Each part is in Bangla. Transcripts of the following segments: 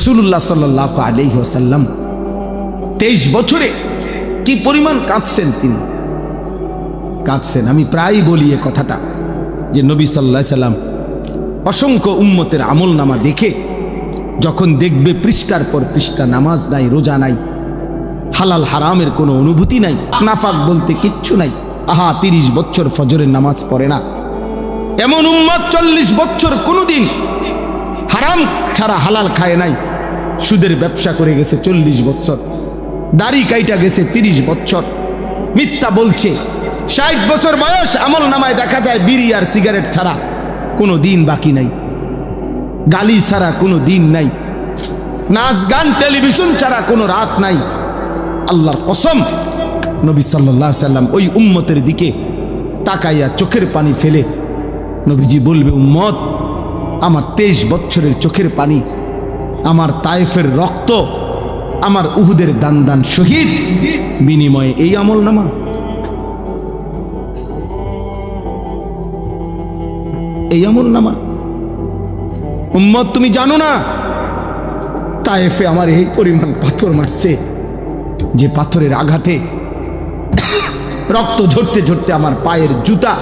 রসুল্লাহ সাল্লাহ আলহি ওসাল্লাম তেইশ বছরে কি পরিমাণ কাঁদছেন তিনি? কাঁদছেন, আমি প্রায় বলি এ কথাটা, যে নবী সাল্লাহ সাল্লাম অসংখ্য উম্মতের আমল নামা দেখে যখন দেখবে পৃষ্ঠার পর পৃষ্ঠা নামাজ নাই, রোজা নাই, হালাল হারামের কোনো অনুভূতি নাই, নাফাক বলতে কিচ্ছু নাই, আহা, তিরিশ বছর ফজরের নামাজ পড়ে না। এমন উম্মত চল্লিশ বছর কোনোদিন হারাম ছাড়া হালাল খায় নাই। সুদের ব্যবসা করে গেছে চল্লিশ বছর। দাড়ি কাইটা গেছে তিরিশ বছর। মিথ্যা বলছে। ষাট বছর বয়স আমল নামায় দেখা যায় বিড়ি আর সিগারেট ছাড়া কোনো দিন বাকি নাই। গালি ছাড়া কোনো দিন নাই। নাচ, গান, টেলিভিশন ছাড়া কোনো রাত নাই। আল্লাহর কসম, নবী সাল্লাহ সাল্লাম ওই উম্মতের দিকে তাকাইয়া চোখের পানি ফেলে। নবীজি বলবে, উম্মত, আমার তেইশ বছরের চোখের পানি আমার তায়েফের রক্ত, আমার উহুদের দান দান শহীদ। বিনিময়ে এই আমল নামা এই আমল নামা উম্মত, তুমি জানো না, তায়েফে আমার এই পরিমাণ পাথর মারছে, যে পাথরের আঘাতে রক্ত ঝরতে ঝরতে আমার পায়ের জুতা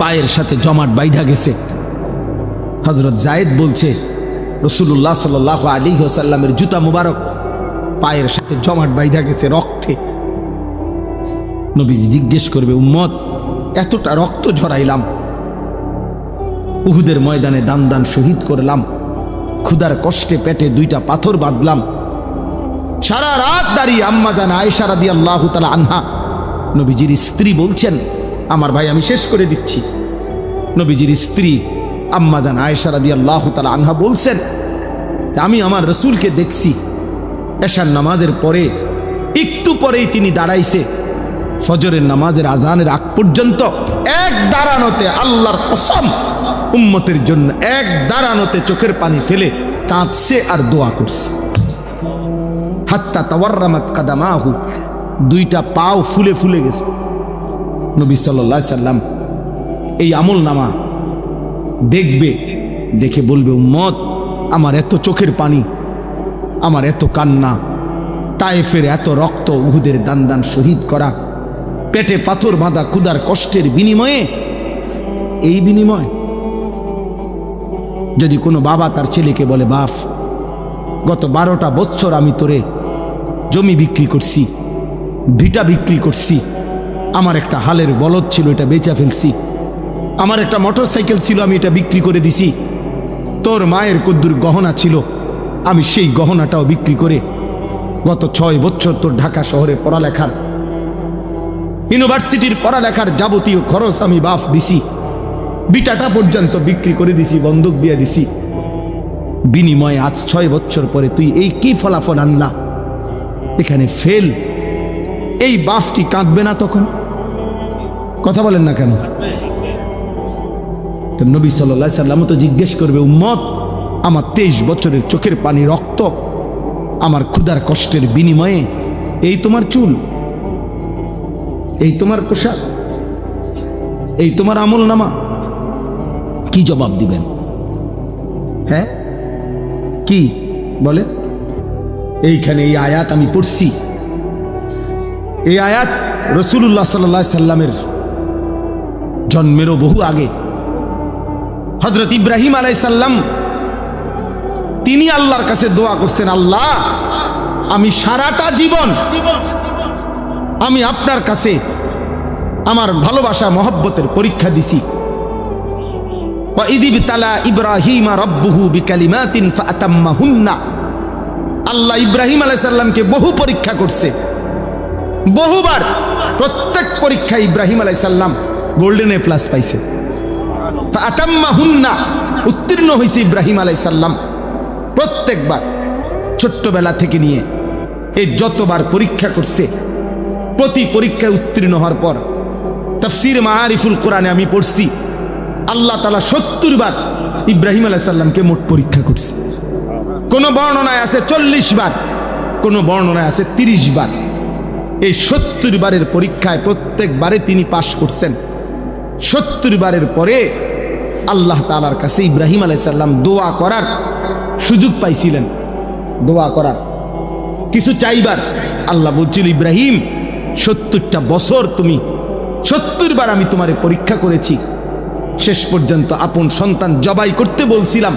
পায়ের সাথে জমাট বাইধা গেছে। হজরত জায়েদ বলছে রসুল্লাহ সাল আলী হোসাল্লামের জুতা মুবারক পায়ের সাথে জমাট বাইধা গেছে রক্তে। নবীজি জিজ্ঞেস করবে, উম্মত, এতটা রক্ত ঝরাইলাম। উহুদের ময়দানে দান দান শহীদ করলাম। ক্ষুদার কষ্টে পেটে দুইটা পাথর বাঁধলাম। সারা রাত দাঁড়িয়ে আম্মা জান আয়েশা রাদি আল্লাহ তালা আনহা। নবীজির স্ত্রী বলছেন, আমার ভাই, আমি শেষ করে দিচ্ছি। নবীজির স্ত্রী আম্মা জান আয়েশা রাদি আল্লাহ তালা আনহা বলছেন আমি আমার রসুলকে দেখছি। এশার নামাজের পরে, একটু পরেই তিনি দাঁড়াইছে। ফজরের নামাজের আজানের আগ পর্যন্ত এক দাঁড়ানোতে আল্লাহর কসম, উম্মতের জন্য এক দাঁড়ানোতে চোখের পানি ফেলে কাঁদছে আর দোয়া করছে। হাত্তা তাওয়ার্রামাত কাদামাহু, দুইটা পাও ফুলে ফুলে গেছে। নবী সাল্লাহ সাল্লাম এই আমল নামা দেখবে, দেখে বলবে, উম্মত আমার এত চোখের পানি, আমার এত কান্না, তায়েফের এত রক্ত উহুদের দান দান শহীদ করা, পেটে পাথর বাঁধা ক্ষুদার কষ্টের বিনিময়ে, এই বিনিময় যদি কোনো বাবা তার ছেলেকে বলে, বাপ, গত বারোটা বছর আমি তোরে জমি বিক্রি করছি, ভিটা বিক্রি করছি, আমার একটা হালের বলদ ছিল, এটা বেচা ফেলছি, আমার একটা মোটর সাইকেল ছিল, আমি এটা বিক্রি করে দিছি তোর মায়ের কদ্দুর গহনা ছিল। আমি সেই গহনাটাও বিক্রি করে গত ছয় বছর তোর ঢাকা শহরে পড়ালেখার, ইউনিভার্সিটির পড়ালেখার যাবতীয় খরচ আমি বাফ দিছি। বিটাটা পর্যন্ত বিক্রি করে দিছি, বন্দুক দিয়ে দিছি। বিনিময়ে আজ ছয় বছর পরে তুই এই কি ফলাফল আনলা? এখানে ফেল। এই বাফটি কাঁদবে না তখন? কথা বলেন না কেন? নবী সাল্লা সাল্লাম তো জিজ্ঞেস করবে, উম্মত, আমার তেইশ বছরের চোখের পানি রক্ত, আমার ক্ষুধার কষ্টের বিনিময়ে এই তোমার চুল, এই তোমার পোশাক, এই তোমার আমল নামা কি জবাব দিবেন? হ্যাঁ? কি? বলে এইখানে এই আয়াত আমি পড়ছি। এই আয়াত রসুল্লাহ সাল্লা সাল্লামের জন্মেরও বহু আগে। হজরত ইব্রাহিম আলাই সাল্লাম তিনি আল্লাহর কাছে দোয়া করছেন, আল্লাহ, আমি সারাটা জীবন আমি আপনার কাছে আমার ভালোবাসা, মহব্বতের পরীক্ষা দিছি। ইদিব তালা ইব্রাহিম রব্বুহু বিকালিমাতিন ফাতাম্মাহুন্না। আল্লাহ ইব্রাহিম আলাইসাল্লামকে বহু পরীক্ষা করছে। বহুবার প্রত্যেক পরীক্ষা ইব্রাহিম আলাইসাল্লাম গোল্ডেন এ প্লাস পাইছে। ফাতাম্মাহুন্না। উত্তীর্ণ হয়েছে ইব্রাহিম আলাইসাল্লাম প্রত্যেকবার ছোট্টবেলা থেকে নিয়ে এ যতবার পরীক্ষা করছে, প্রতি পরীক্ষায় উত্তীর্ণ হওয়ার পর তফসির মা মারিফুল কোরআনে আমি পড়ছি, আল্লাহ তালা সত্তর বার ইব্রাহিম আলাইসাল্লামকে মোট পরীক্ষা করছে। কোন বর্ণনায় আছে চল্লিশ বার, কোন বর্ণনায় আছে তিরিশ বার। এই সত্তর বারের পরীক্ষায় প্রত্যেকবারে তিনি পাশ করছেন। সত্তর বারের পরে আল্লাহ তালার কাছে ইব্রাহিম আলাইসাল্লাম দোয়া করার সুযোগ পাইছিলেন। দোয়া করার। কিছু চাইবার। আল্লাহ বলছিল, ইব্রাহিম, সত্তরটা বছর তুমি সত্তর বার আমি তোমারে পরীক্ষা করেছি। শেষ পর্যন্ত আপন সন্তান জবাই করতে বলছিলাম।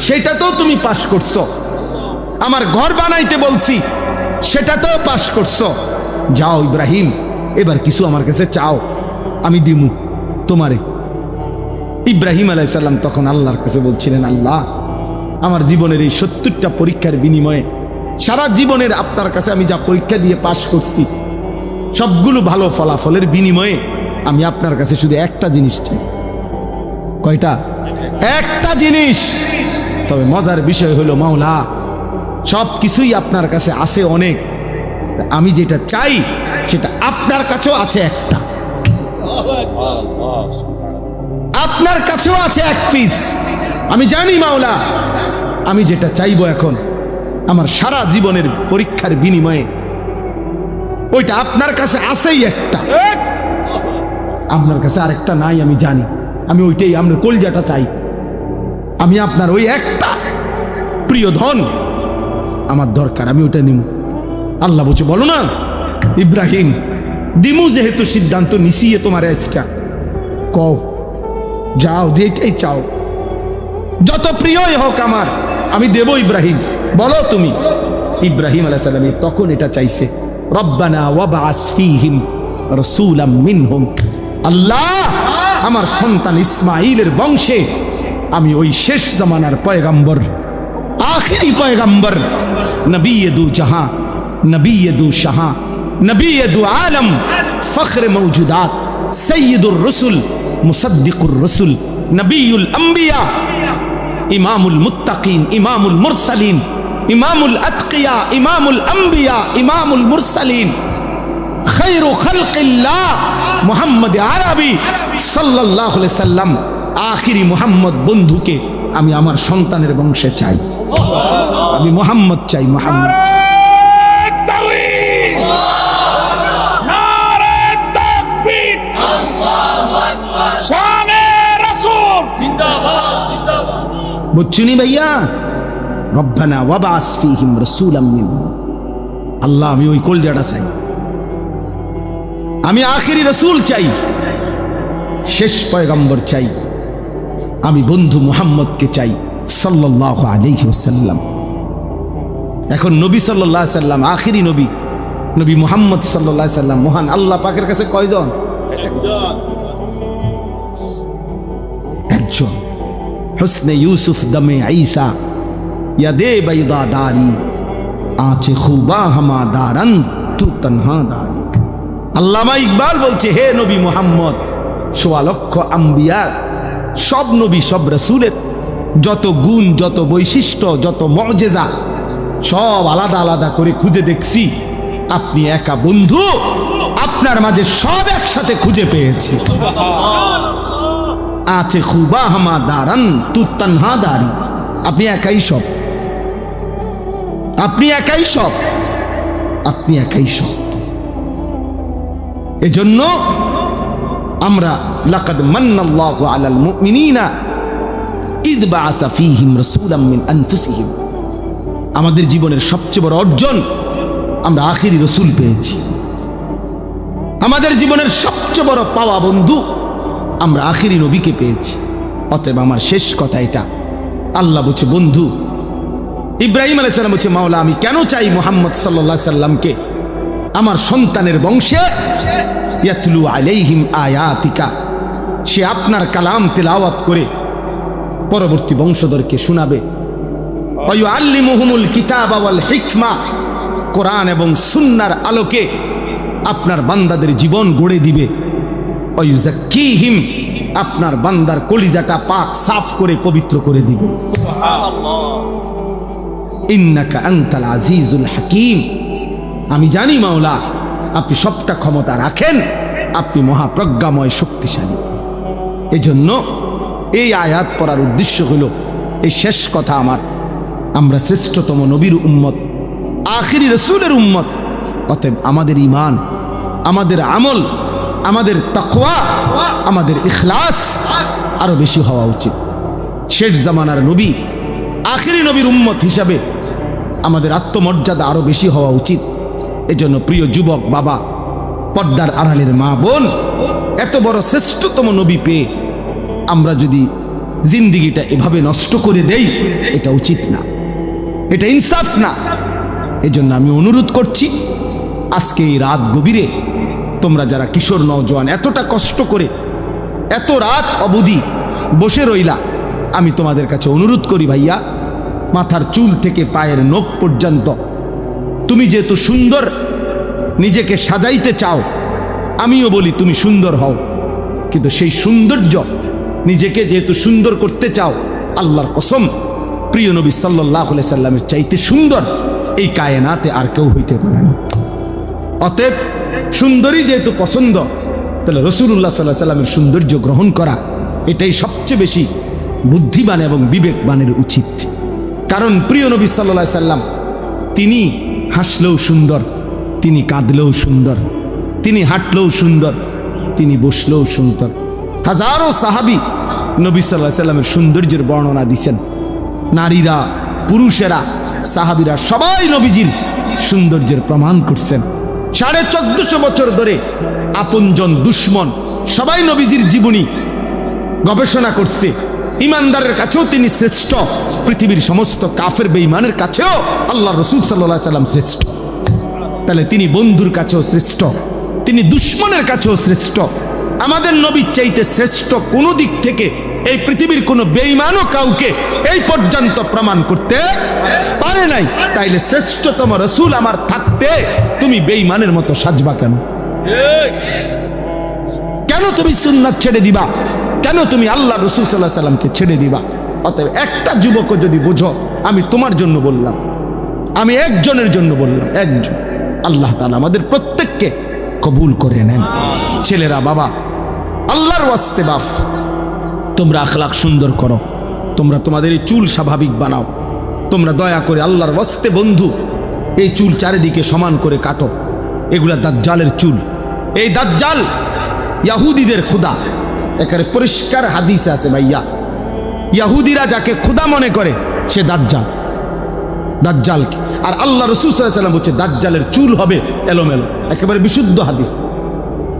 সেটা তো তুমি পাশ করছ। আমার ঘর বানাইতে বলছি সেটা তো পাশ করছ। যাও ইব্রাহিম, এবার কিছু আমার কাছে চাও। আমি দিমু তোমারে। ইব্রাহিম আলাইসাল্লাম তখন আল্লাহর কাছে বলছিলেন, আল্লাহ, আমার জীবনের এই সত্তরটা পরীক্ষার বিনিময়ে সারা জীবনের আপনার কাছে আমি যা পরীক্ষা দিয়ে পাশ করছি, সবগুলো ভালো ফলাফলের বিনিময়ে আমি আপনার কাছে শুধু একটা জিনিস চাই। কয়টা? একটা জিনিস। তবে মজার বিষয় হলো, মাওলা সব কিছুই আপনার কাছে আছে অনেক। আমি যেটা চাই, সেটা আপনার কাছেও আছে একটা। আপনার কাছেও আছে এক পিস আমি জানি, মাওলা, আমি যেটা চাইব এখন, আমার সারা জীবনের পরীক্ষার বিনিময়ে, ওইটা আপনার কাছে আছেই একটা। আপনার কাছে আরেকটা নাই, আমি জানি। আমি ওইটাই, আপনার কলজাটা চাই। আমি আপনার ওই একটা। প্রিয় ধন, আমার দরকার, আমি ওটা নিব আল্লাহ বলছে, বলো না, ইব্রাহিম, দিমু যেহেতু সিদ্ধান্ত নিছিয়ে তোমার আজকা। কও যাও যেটাই চাও। যত প্রিয়ই হোক আমার, আমি দেব ইব্রাহিম। বলো তুমি, ইব্রাহিম আলাইহিস সালাম তখন এটা চাইছে। রব্বানা ওয়াবাস ফীহিম রাসূলাম মিনহুম। আল্লাহ, আমার সন্তান ইসমাইলের বংশে, আমি ওই শেষ জামানার পয়গাম্বর, আখিরি পয়গাম্বর নবী দু জাহাঁ নবী দু শাহা নবী দু আলম, ফখর মৌজুদাত, সৈয়দুর রসুল মুসদ্দিকুর রসুল নবীল আম্বিয়া, ইমামুল মুত্তাকিন, ইমামুল মুরসালিন, ইমামুল আতকিয়া, ইমামুল আম্বিয়া, ইমামুল মুরসালিন। খৈরু খলকিল্লাহ মোহাম্মদ আরবি সাল্লাহ সাল্লাম, আখিরি মোহাম্মদ বন্ধুকে আমি আমার সন্তানের বংশে চাই। আমি মোহাম্মদ চাই মোহাম্মদ। বুঝছুনি ভাইয়া? রব্বানা ওয়াবাস ফিহিম রাসূলাম আল্লাহ, আমি ওই কলজাটা চাই। আমি আখিরি রসুল চাই। শেষ পয়গম্বর চাই। আমি বন্ধু মুহাম্মদকে চাই সাল্লাহ আলাইহি ওসাল্লাম এখন নবী সাল্লাহ সাল্লাম আখেরি নবী নবী মুহাম্মদ সাল্লাহ সাল্লাম মহান আল্লাহ পাকের কাছে কয়জন? একজন। হুসনে ইউসুফ দমে ঈসা ইয়াদে বাইদা দারি আছে খুবা হামা দারন তু তনহা দারি আল্লামা ইকবাল বলছে হে নবী মোহাম্মদ সোয়া লক্ষ আম্বিয়ার সব নবী সব রসুলের যত গুণ, যত বৈশিষ্ট্য, যত মজেজা সব আলাদা আলাদা করে খুঁজে দেখছি। আপনি একা বন্ধু, আপনার মাঝে সব একসাথে খুঁজে পেয়েছি। আছে খুবা হামা দারান তানহা দারি। আপনি একাই সব। আপনি একাই সব। আপনি একাই সব। এজন্য আমরা লাকাদ মান্নাল্লাহু আলাল মুমিনিনা ইদ বাআসা ফীহিম রাসূলাম মিন আনফুসিহিম। আমাদের জীবনের সবচেয়ে বড় অর্জন আমরা আখিরি রসুল পেয়েছি। আমাদের জীবনের সবচেয়ে বড় পাওয়া বন্ধু আমরা আখিরি নবীকে পেয়েছি। অতএব আমার শেষ কথা এটা। আল্লাহ বলছে, বন্ধু, ইব্রাহিম আলাইসাল্লাম বলছে, মাওলা, আমি কেন চাই মোহাম্মদ সাল্লাহ সাল্লামকে? আমার সন্তানের বংশে ইয়াতলু আলাইহিম আয়াতিকা। সে আপনার কালাম তেলাওয়াত করে পরবর্তী বংশধরকে শোনাবে। আল্লিমুহুমুল কিতাব ওয়াল হিকমা। কোরআন এবং সুন্নার আলোকে আপনার বান্দাদের জীবন গড়ে দিবে। অয়ুজাক্কিহিম আপনার বান্দার কলিজাটা পাক সাফ করে পবিত্র করে দিবে। ইন্নাকা আনতাল আজিজুল হাকিম। আমি জানি মাওলা, আপনি সবটা ক্ষমতা রাখেন, আপনি মহাপ্রজ্ঞাময় শক্তিশালী। এজন্য এই আয়াত পড়ার উদ্দেশ্য হলো, এই শেষ কথা আমার, আমরা শ্রেষ্ঠতম নবীর উম্মত, আখিরি রসুলের উম্মত, অতএব আমাদের ইমান আমাদের আমল আমাদের তাকওয়া, আমাদের ইখলাস আরও বেশি হওয়া উচিত। শেষ জামানার নবী, আখেরি নবীর উম্মত হিসাবে আমাদের আত্মমর্যাদা আরও বেশি হওয়া উচিত। এজন্য প্রিয় যুবক, বাবা, পর্দার আড়ালের মা বোন, এত বড় শ্রেষ্ঠতম নবী পেয়ে আমরা যদি জিন্দিগিটা এভাবে নষ্ট করে দেই, এটা উচিত না। এটা ইনসাফ না। এজন্য আমি অনুরোধ করছি, আজকে এই রাত গভীরে তোমরা যারা কিশোর, নওজোয়ান, এতটা কষ্ট করে এত রাত অবধি বসে রইলা, আমি তোমাদের কাছে অনুরোধ করি ভাইয়া, মাথার চুল থেকে পায়ের নখ পর্যন্ত। তুমি যেহেতু সুন্দর, নিজেকে সাজাইতে চাও, আমিও বলি তুমি সুন্দর হও। কিন্তু সেই সৌন্দর্য নিজেকে যেহেতু সুন্দর করতে চাও, আল্লাহর কসম, প্রিয় নবী সাল্লাহ সাল্লামের চাইতে সুন্দর এই কায়নাতে আর কেউ হইতে পারে না। অতএব সুন্দরী যেহেতু পছন্দ, তাহলে রসুল্লাহ সাল্লাহ সাল্লামের সৌন্দর্য গ্রহণ করা এটাই সবচেয়ে বেশি বুদ্ধিমান এবং বিবেকবানের উচিত। কারণ প্রিয় নবী সাল্লাহ সাল্লাম, তিনি হাসলেও সুন্দর, তিনি কাঁদলেও সুন্দর, তিনি হাঁটলেও সুন্দর, তিনি বসলেও সুন্দর। হাজারো সাহাবি নবী সাল্লাহ সাল্লামের সৌন্দর্যের বর্ণনা দিছেন। নারীরা, পুরুষেরা, সাহাবিরা সবাই নবীজির সৌন্দর্যের প্রমাণ করছেন। সাড়ে চোদ্দশো বছর ধরে আপনজন দুশ্মন, সবাই নবীজির জীবনী গবেষণা করছে। ইমানদারের কাছেও তিনি শ্রেষ্ঠ। পৃথিবীর সমস্ত কাফের বেঈমানের কাছেও আল্লাহ রসুল সাল্লাহ সাল্লাম শ্রেষ্ঠ। তাহলে তিনি বন্ধুর কাছেও শ্রেষ্ঠ, তিনি দুশ্মনের কাছেও শ্রেষ্ঠ। আমাদের নবীর চাইতে শ্রেষ্ঠ কোনো দিক থেকে এই পৃথিবীর কোনো বেঈমানও কাউকে এই পর্যন্ত প্রমাণ করতে পারে নাই। তাইলে শ্রেষ্ঠতম রসুল আমার থাকতে তুমি বেঈমানের মতো সাজবা কেন? কেন তুমি সুন্নাত ছেড়ে দিবা? কেন তুমি আল্লাহ রসুল সাল্লাহ সাল্লামকে ছেড়ে দিবা? অতএব একটা যুবকও যদি বোঝো, আমি তোমার জন্য বললাম, আমি একজনের জন্য বললাম, একজন। আল্লাহ তালা আমাদের প্রত্যেককে কবুল করে নেন। ছেলেরা, বাবা, আল্লাহর ওয়াস্তে বাফ। তোমরা আখলাখ সুন্দর করো। তোমরা তোমাদের এই চুল স্বাভাবিক বানাও। তোমরা দয়া করে আল্লাহর ওয়াস্তে বন্ধু, এই চুল চারিদিকে সমান করে কাটো। এগুলা দাজ্জালের চুল। এই দাজ্জাল ইয়াহুদিদের খুদা এখানে পরিষ্কার হাদিসে আছে ভাইয়া। ইয়াহুদিরা যাকে খুদা মনে করে, সে দাজ্জাল। দাজ্জালকে আর আল্লাহ রসুল সাল্লাম হচ্ছে দাজ্জালের চুল হবে এলোমেলো। একেবারে বিশুদ্ধ হাদিস।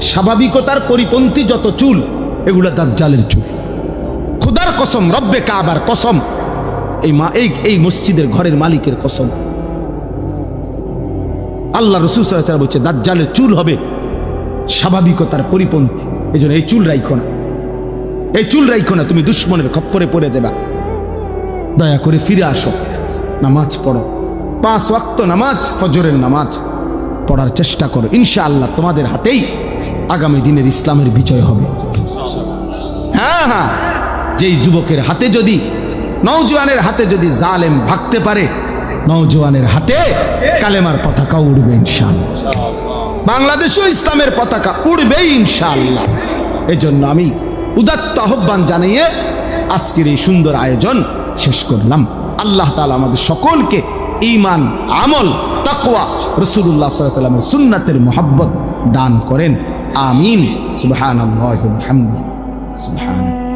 স্বাভাবিকতার পরিপন্থী যত চুল, এগুলো দাজ্জালের চুল। খুদার কসম, রব্বে কাবার কসম। এই মা এই এই মসজিদের ঘরের মালিকের কসম। আল্লাহ রসুল সাল্লাম বলছে, দাজ্জালের চুল হবে স্বাভাবিকতার পরিপন্থী। এই জন্য এই চুল রাইখো না। এই চুল রাইখো না, তুমি দুশ্মনের খপ্পরে পড়ে যাবা। দয়া করে ফিরে আসো। নামাজ পড়ো। পাঁচ ওয়াক্ত নামাজ, ফজরের নামাজ পড়ার চেষ্টা করো। ইনশাআল্লাহ তোমাদের হাতেই আগামী দিনের ইসলামের বিজয় হবে। হ্যাঁ হ্যাঁ। যেই যুবকের হাতে যদি, নওজোয়ানের হাতে যদি জালেম ভাগতে পারে, নওজোয়ানের হাতে কালেমার পতাকা উড়বে ইনশাআল্লাহ। বাংলাদেশেও ইসলামের পতাকা উড়বেই ইনশাআল্লাহ। এজন্য আমি উদাত্ত আহ্বান জানিয়ে আজকের এই সুন্দর আয়োজন শেষ করলাম। আল্লাহ তালা আমাদের সকলকে ইমান আমল, তাকওয়া রসুল্লাহ সাল্লামের সুন্নাতের মোহাব্বত দান করেন। আমিন। সুবহান আল্লাহ সুবহান